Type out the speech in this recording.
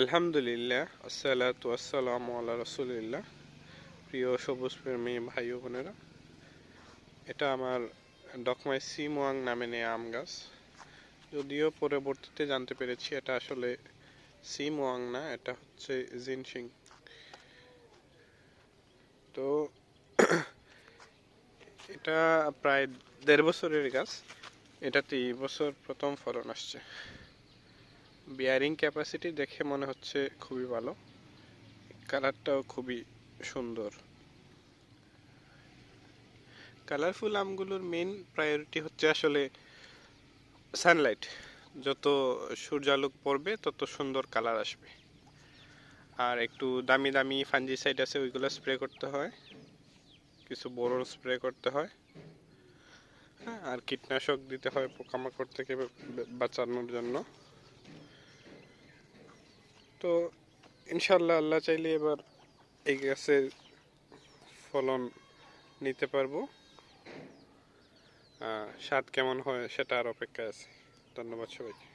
আলহামদুলিল্লাহ, আসসালাতু আসসালামু আলা রসুলিল্লাহ। প্রিয় সবুজ প্রেমী ভাই ও বোনেরা, এটা আমার ডকমাই সিমোয়াং নামে নেয়া আম গাছ। যদিও পরবর্তীতে জানতে পেরেছি এটা আসলে সিমোয়াং না, এটা হচ্ছে জিনসিং। তো এটা প্রায় দেড় বছরের গাছ এটাতে বছর প্রথম ফলন আসছে। বিয়ারিং ক্যাপাসিটি দেখে মনে হচ্ছে খুবই ভালো। কালারটাও খুবই সুন্দর। কালারফুল আমগুলোর মেইন প্রায়োরিটি হচ্ছে আসলে সানলাইট যত সূর্যালোক পড়বে, তত সুন্দর কালার আসবে। আর একটু দামি দামি ফাঞ্জিসাইড আছে, ওইগুলো স্প্রে করতে হয়। কিছু বড় স্প্রে করতে হয়। হ্যাঁ আর কীটনাশক দিতে হয় পোকামাকড় থেকে বাঁচানোর জন্য। তো ইনশাল্লাহ আল্লাহ চাইলে এবার এই গাছের ফলন নিতে পারব। স্বাদ কেমন হয় সেটা আর অপেক্ষা আছে। ধন্যবাদ সবাইকে।